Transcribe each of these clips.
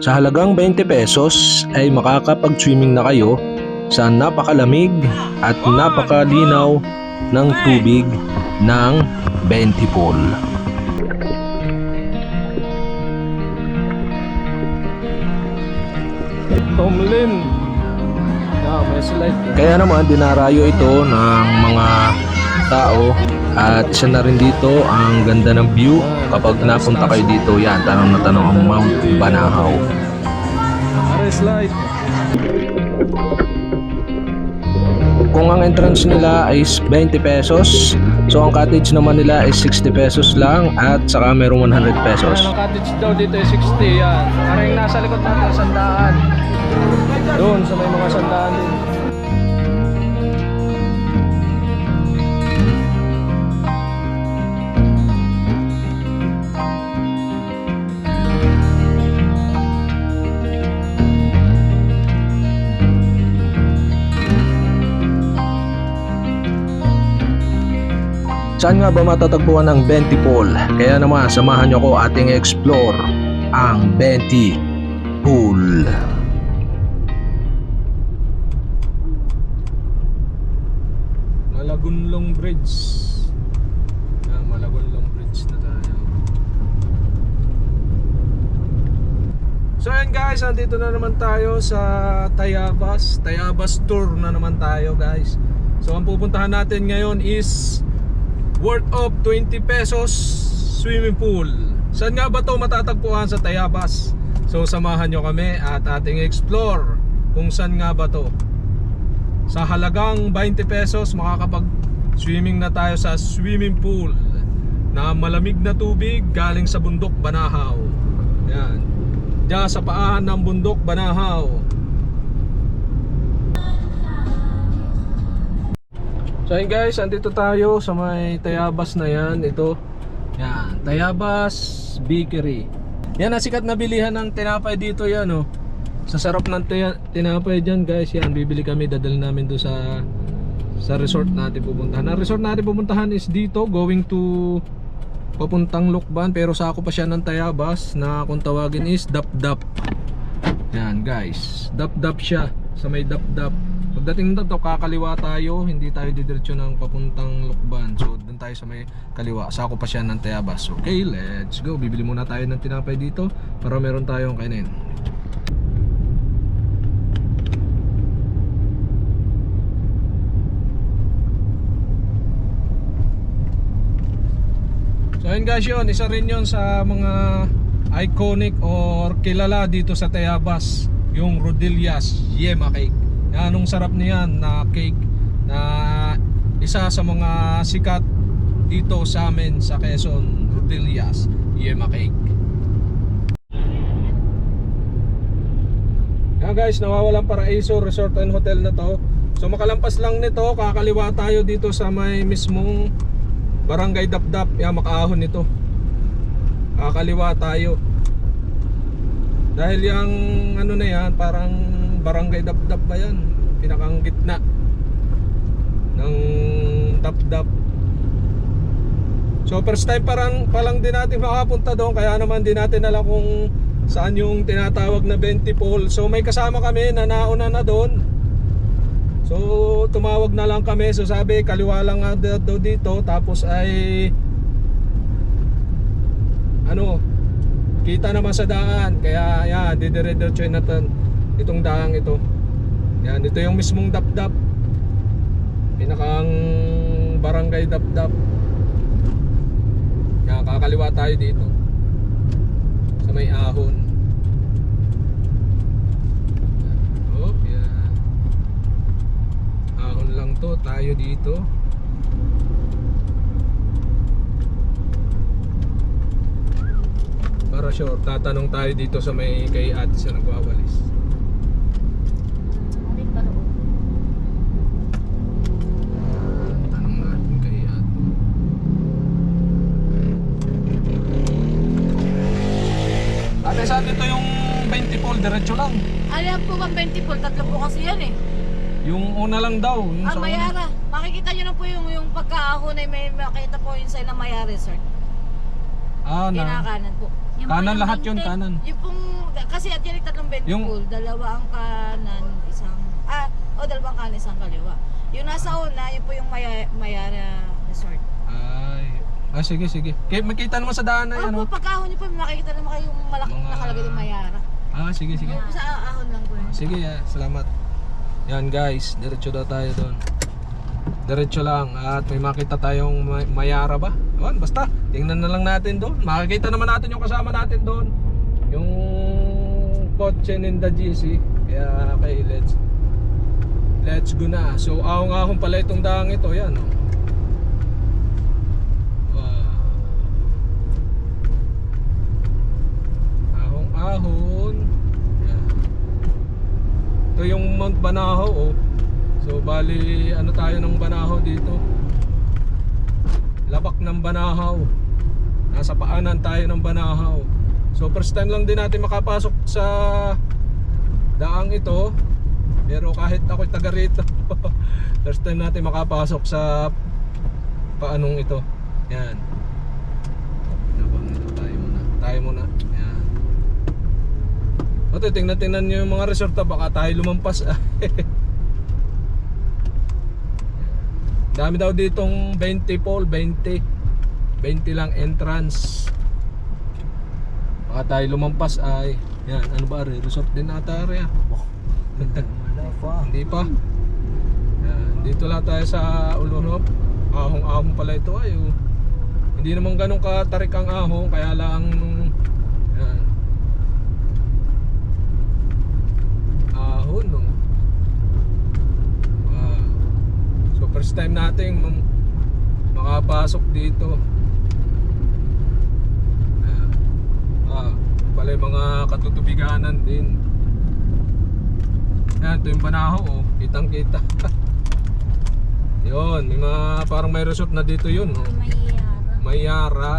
Sa halagang 20 pesos ay makakapag-swimming na kayo sa napakalamig at napakalinaw ng tubig ng Benti Pool. Tomlin. Slide. Kaya naman dinarayo ito ng mga tao at isa na rin dito ang ganda ng view kapag napunta kayo dito yan tanong na tanong ang Mount Banahaw Are slide. kung ang entrance nila is 20 pesos so ang cottage naman nila is 60 pesos lang at saka merong 100 pesos ang cottage daw dito ay 60 yan. Yung nasa likod natin, sandaan. Doon sa may mga sandaan din. Saan nga ba matatagpuan ang Benti Pool? Kaya naman samahan nyo ko ating explore ang Benti Pool. Malagunlong Bridge. Ah, Malagunlong Bridge na tayo. So ayun guys, andito na naman tayo sa Tayabas. Tayabas tour na naman tayo guys. So ang pupuntahan natin ngayon is worth of 20 pesos swimming pool. Saan nga ba to matatagpuan sa Tayabas? So samahan nyo kami at ating explore kung saan nga ba to. Sa halagang 20 pesos makakapag swimming na tayo sa swimming pool na malamig na tubig galing sa bundok Banahaw. Yan. Diyan sa paahan ng bundok Banahaw. So yun guys, andito tayo sa may Tayabas na yan. Ito. Yan, Tayabas Bakery. Yan ang sikat na bilihan ng tinapay dito yan oh. Sa sarap ng tinapay dyan guys, yan bibili kami, dadalhin namin doon sa sa resort natin pupuntahan. Ang resort natin pupuntahan is dito, going to papuntang Lukban pero sako pa siya ng Tayabas na kung tawagin is Dap-Dap. Yan guys, Dap-Dap siya sa may Dap-Dap. Pagdating dito, kakaliwa tayo, hindi tayo didiretso ng papuntang Lukban. So, doon tayo sa may kaliwa. Sako pa siya ng Tayabas. Okay, let's go. Bibili muna tayo ng tinapay dito para meron tayong kainin. So ayun guys yun, isa rin yun sa mga iconic or kilala dito sa Tayabas Yung Rodillas Yema Cake Yan, anong sarap niyan na cake na isa sa mga sikat dito sa amin sa Quezon Rodillas Yema Cake Yan guys, nawawalan paraiso resort and hotel na to So makalampas lang nito, kakaliwa tayo dito sa may mismong Barangay Dapdap, yan makaahon nito. Kakaliwa tayo. Dahil yung ano na yan, parang Barangay Dapdap ba yan? Pinakang gitna ng Dapdap. So first time parang palang din natin makapunta doon kaya naman din natin alam kung saan yung tinatawag na 20 pole. So may kasama kami na nauna na doon. So tumawag na lang kami So sabi kaliwa lang daw dito Tapos ay Ano Kita naman sa daan Kaya yan Didire-diretso natin Itong daang ito. Yan ito yung mismong dap-dap. Pinakang Barangay dap-dap. Yan kakaliwa tayo dito. Sa may ahon. Oh, yan. Ahon lang to. Tayo dito. Para sure tatanong tayo dito sa may kay ate sa nagwawalis Alam po bang 20 po, tatlo po kasi yan eh. yung una lang daw yung Ah, sa una. Mayara. Makikita nyo na po yung, yung pagkaahon ay may makita po yung sign ng Mayara Resort. Ah, na. Kinakanan po. Yung Kanan pong lahat yun, 20, kanan. Yung pong, kasi at yan ay tatlong 20 Yung- pool. Dalawa ang kanan, isang, ah, o dalawang kanan, isang kaliwa. Yung nasa una, yun po yung Maya, Mayara Resort. Ay. Ah, sige, sige. Kaya makita naman sa daan na yan, Opo, oh. pagkahon niyo po, makikita naman kayo yung malaking Mga- nakalagay yung Mayara. Ah, sige, sige. Sa ahon lang po yun. Sige, ah, salamat. Yan guys, diretso daw tayo doon. Diretso lang at may makita tayong may- mayara ba? Awan, basta, tingnan na lang natin doon. Makikita naman natin yung kasama natin doon. Yung kotse ninda GC. Kaya okay, let's let's go na. So, ahong-ahong pala itong daang ito. Yan, oh. Wow. Ito yung Mount Banahaw oh. So bali ano tayo ng Banahaw dito. Labak ng Banahaw. Nasa paanan tayo ng Banahaw. So first time lang din natin makapasok sa daang ito. Pero kahit ako'y taga rito. first time natin makapasok sa paanong ito. Yan. Nabang ito tayo muna. Tayo muna. Yan. Ito, tingnan-tingnan nyo yung mga resort na baka tayo lumampas. Dami daw ditong 20 pole, 20. 20 lang entrance. Baka tayo lumampas ay yan, ano ba re? Resort din ata re. ah. Pa. Hindi pa. Yan, dito lang tayo sa Ulunop. Ahong-ahong pala ito ay. oh. Hindi naman ganun katarik ang ahong kaya lang yan. Ahon no. Wow. So first time nating mam- makapasok dito. Yan. Ah, pala yung mga katutubiganan din. Yan, ito yung Banahaw oh. Kitang kita. yun, may mga parang may resort na dito yun oh. Mayara. Mayara.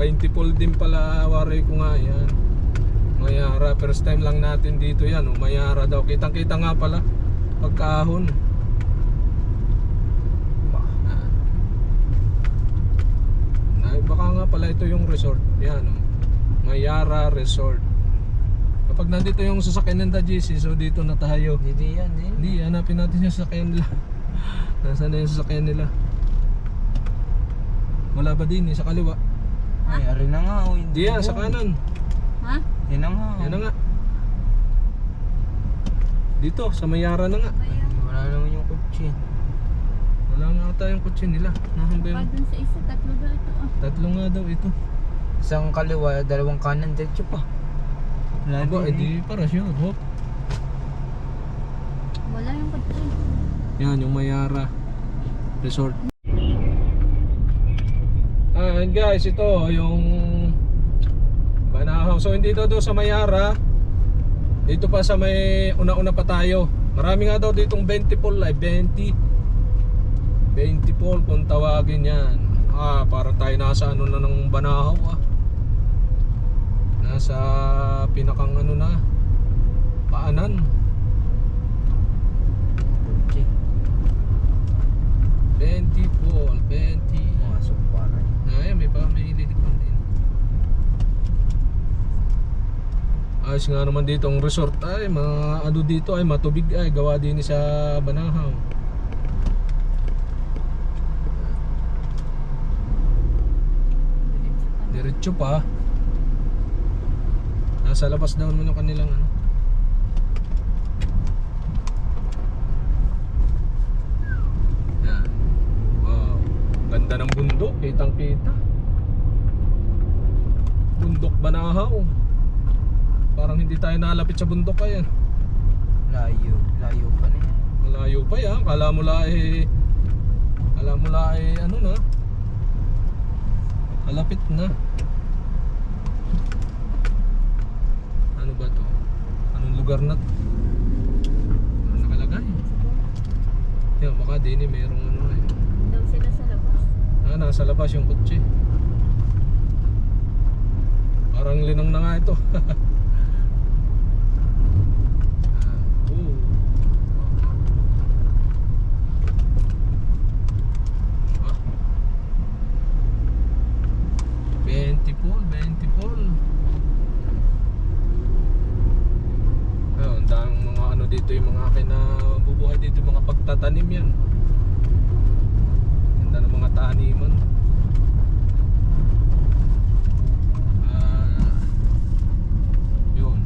20 pool din pala, wari ko nga yan. Mayara, first time lang natin dito yan oh. Mayara daw. Kitang kita nga pala. Pagkahon. Yan. Ay, baka nga pala ito yung resort. Yan oh. Mayara Resort. Kapag nandito yung sasakyan ng GC, so dito na tayo. Hindi yan eh. Hindi, hanapin natin yung sasakyan nila. Nasaan na yung sasakyan nila? Wala ba din eh, sa kaliwa? Ay, ari na nga. Oh, Hindi yan, sa kanan. Ha? Yan na nga. Yan na nga. Dito, sa Mayara na nga. Wala naman yung kutsi. Wala nga ata yung kutsi nila. Nasaan ba yung... dun sa isa, tatlo daw ito. Oh. Tatlo nga daw ito. Isang kaliwa, dalawang kanan, diretso pa. Wala Aba, edi para sure. Hop. Wala yung kotse. Yan, yung Mayara Resort. Ah, and guys, ito yung Banahaw. So hindi daw doon sa Mayara. Dito pa sa may una-una pa tayo. Marami nga daw ditong 20 pool live, 20. 20 pool kung tawagin yan. Ah, para tayo nasa ano na ng Banahaw ah. Nasa pinakang ano na paanan. 20 pool, 20. Masok pa rin. Ay, may pa may lilikon din. Ayos nga naman dito ang resort ay mga ano dito ay matubig ay gawa din sa Banahaw. Diretso pa. Nasa labas daw naman yung kanilang ano. Yan. Wow. Ganda ng bundok, kitang kita. Bundok Banahaw. Parang hindi tayo nalapit sa bundok ayan. Layo. Layo pa na yan. Malayo pa yan. Kala mo la eh Kala mo la eh ano na. Malapit na. Ano ba to? Anong lugar na to? Ano nakalagay? Yan, baka din eh merong ano eh. Daw sila sa labas. Ah, nasa labas yung kotse. Parang linang na nga ito. ah, oo. Ah. 20 po. dito yung mga kinabubuhay dito yung mga pagtatanim yan. Ganda ng mga taniman. Ah, yun.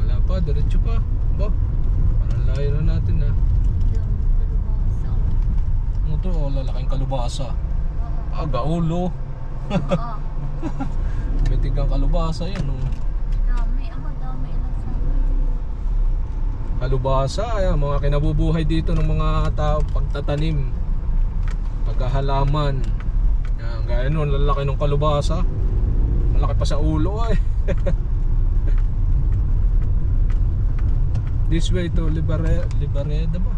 Wala pa, diretso pa. Ba? Parang layo na natin ah. Ano to? Oh, lalaking kalubasa. Ah, gaulo. May tigang kalubasa yan oh. Dami, ako dami lang sa Kalubasa, ayan, mga kinabubuhay dito ng mga tao pagtatanim. Paghahalaman. Yan, gaya nun, lalaki ng kalubasa. Malaki pa sa ulo ay. This way to Libare, Libareda ba?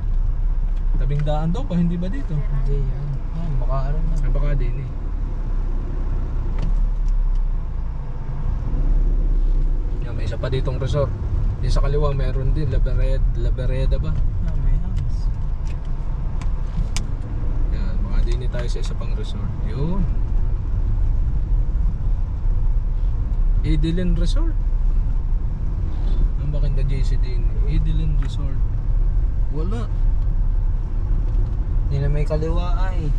Tabing daan daw pa, hindi ba dito? Hindi yan. Ah, makaaral na. Ay baka din eh. Yan, may isa pa ditong resort. Di sa kaliwa meron din, Labareda, Labareda ba? Ah, may house. Yan, baka din eh tayo sa isa pang resort. Yun. Edelin Resort. Na JC din. Edelin Resort. Wala. Hindi na may kaliwa ay.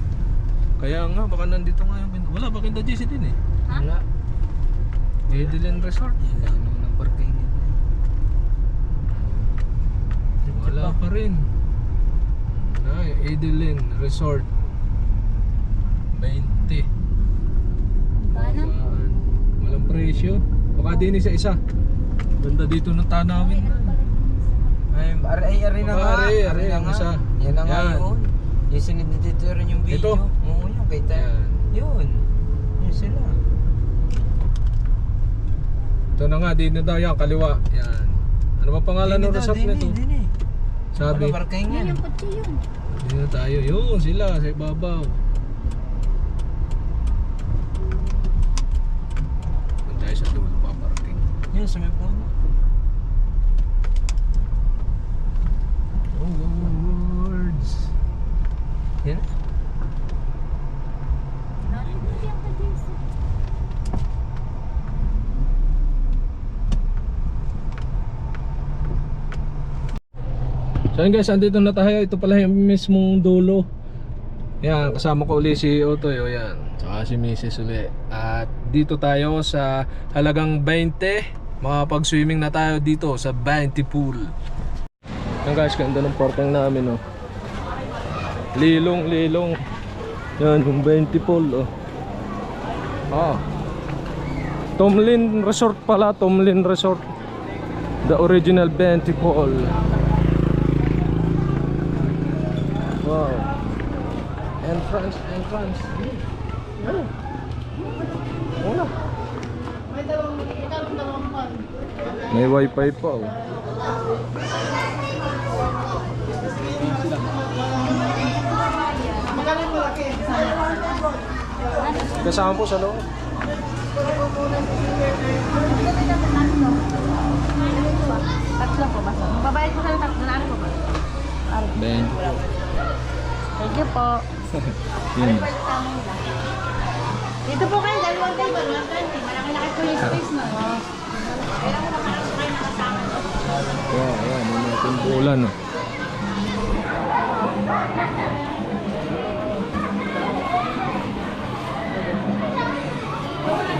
Kaya nga, baka nandito nga yung... Wala, bakin na JC din eh. Wala. Edelin Resort. Yan lang naman ang parking. Wala pa rin. Ay, Edelin Resort. 20. Kano? Bawaan. Walang presyo. Baka din isa isa. Ganda dito ng tanawin. Ay, ari, ay, ari na nga. ari na ang nga. isa. Yan na nga yun. Yung sinididito rin yung video. Ito? Oo, yun. Kita. Yan. Yun. Yun sila. Ito na nga, din na daw yan, kaliwa. Yan. Ano ba pangalan ng resort dini, nito? dini. Sabi. Parking Yan yan. yung kotse yun. Dito na tayo. Yun, sila, sa ibabaw. Doon tayo sa dulo pa parking. Yun, sa may puno. Oh, words. Yan. Yan ka, JC. So guys, andito na tayo. Ito pala yung mismong dulo. Yan, kasama ko uli si Otoy. O yan. Tsaka si Mrs. uli. At dito tayo sa halagang 20. Makapag-swimming na tayo dito sa 20 pool. Yan guys, ganda ng parking namin oh. Lilong, lilong. Yan, yung 20 pool oh. Ah. Tomlin Resort pala, Tomlin Resort. The original 20 pool. Wow. Entrance, entrance. Ano? Wala. May wifi pa oh. Kasama po sa loob. Tatlo po ba? Babayad po sa tatlo na ano po ba? Ben. Thank you po. Yun. Dito po kayo, dalawang table, 120. Malaki-laki po yung space mo. Kailan mo makakasakay na kasama. Yeah, yeah, may mga timbulan oh.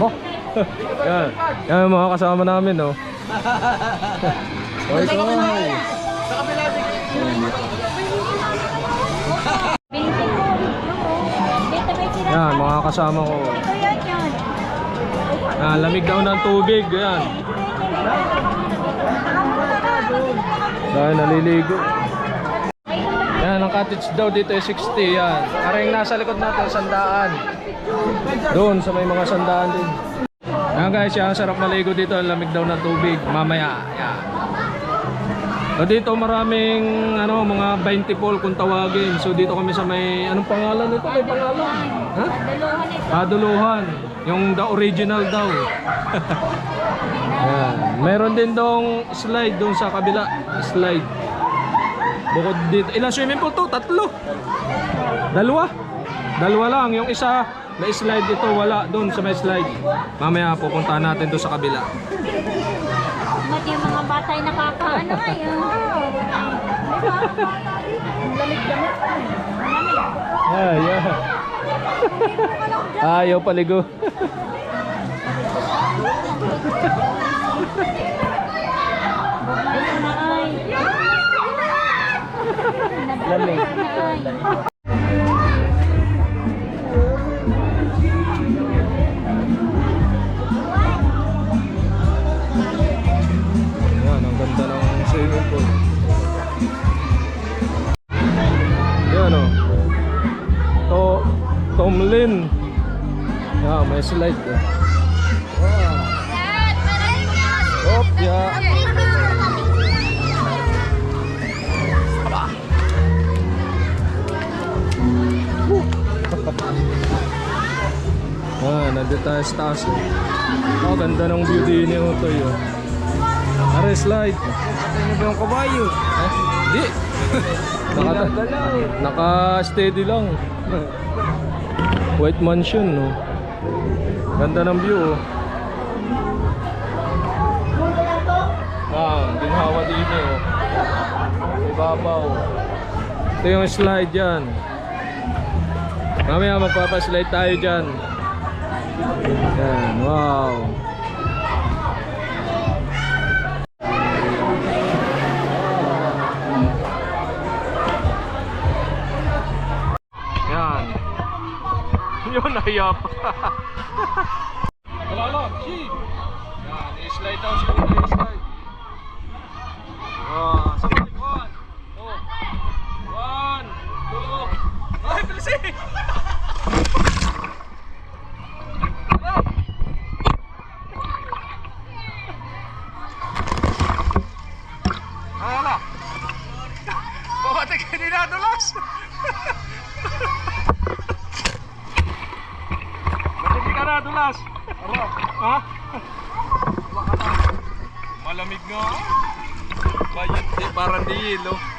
Oh. yan. Yan mga kasama namin oh. Oy, koy. Dito may sila. Yan, mga kasama ko. Ah, lamig daw ng tubig, yan. Dahil naliligo. Yan, ang cottage daw dito ay 60, yan. Aring nasa likod natin, sandaan. Doon, sa may mga sandaan din. Yan guys, yan, sarap maligo dito. Lamig daw ng tubig. Mamaya, yan. So dito maraming ano mga 20 pool kung tawagin. So dito kami sa may anong pangalan nito? May pangalan. Ha? Dalawa nito. Paduluhan. Yung the original daw. Ayan. Meron din dong slide doon sa kabila. Slide. Bukod dito. Ilang swimming pool to? Tatlo. Dalawa. Dalawa lang. Yung isa may slide dito. Wala doon sa may slide. Mamaya pupuntahan natin doon sa kabila. Mat yung mga bata batay nakakaano ngayon. Lamig-lamig pa. Lamig. Ah, yeah. Ayaw paligo. Ay. Lamig. Tomlin. Yan, may slide. Eh. Wow. Ah, nandito tayo sa taas. eh. Oh, ganda ng view din ni Utoy. Oh. Are slide. Ano ba yung kabayo? Eh, di. Naka, naka-steady lang. White mansion, no? Ganda ng view, oh. Ah, ginhawa eh, oh. Ibabaw. Ito yung slide dyan. Mamaya magpapaslide tayo dyan. Yan, wow. Yun, nahiyap. Wala lang, si. Yan, i-slide down siguro tayo, slide. Ah, sabay, one, two, one, two, ay, bilis eh! Ah, wala. Bumati ka din nadulas. Nadulas. Ha? Malamig nga. Bayad eh, parang di yelo.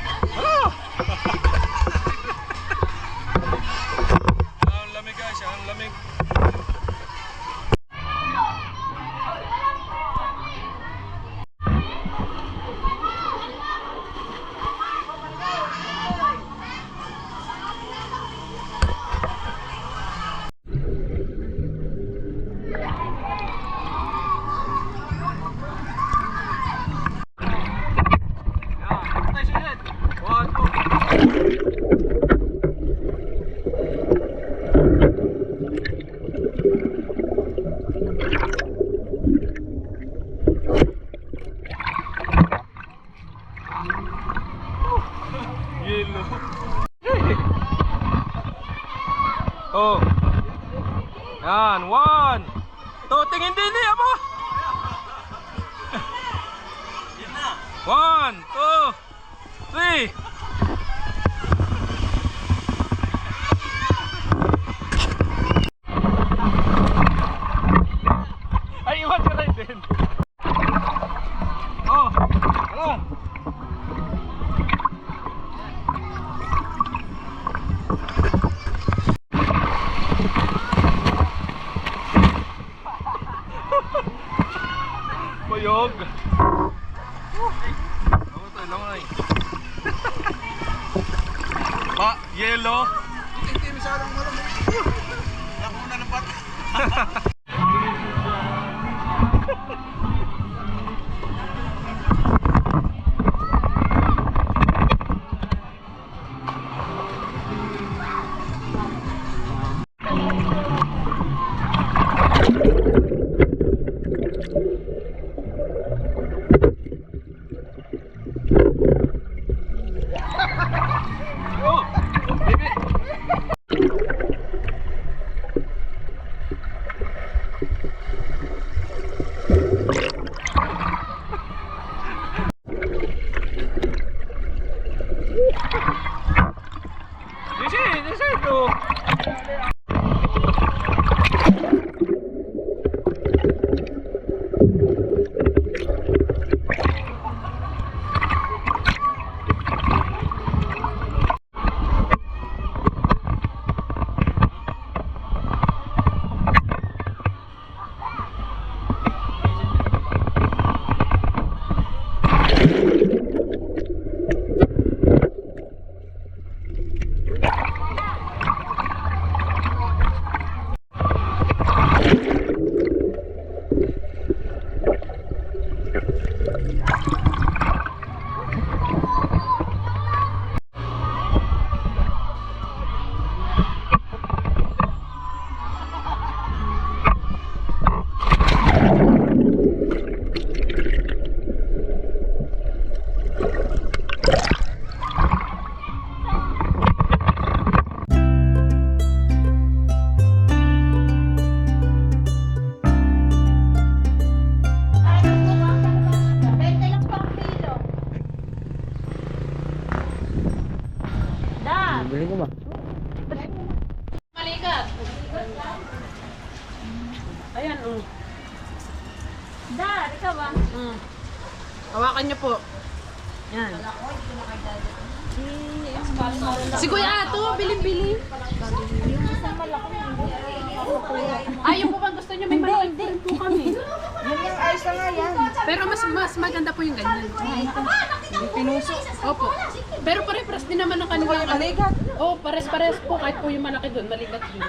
Pinuso. Opo. Pero pare-pares din naman ang kanila. Malikat. Oh, pares-pares po kahit po yung malaki doon, maligat yun.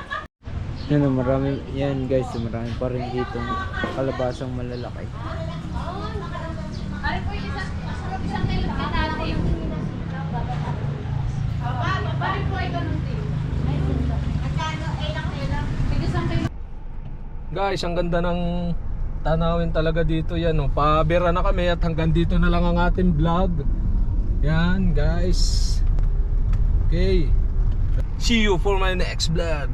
Yan, marami, yan guys, marami pa rin dito kalabasang malalaki. Ari po yung isang isang kailangan natin. Pare po ay ganun din. Magkano? Ay lang, ay lang. Isang kailangan. Guys, ang ganda ng tanawin talaga dito yan. Oh. Pabira na kami at hanggang dito na lang ang ating vlog. Yan guys. Okay. See you for my next vlog.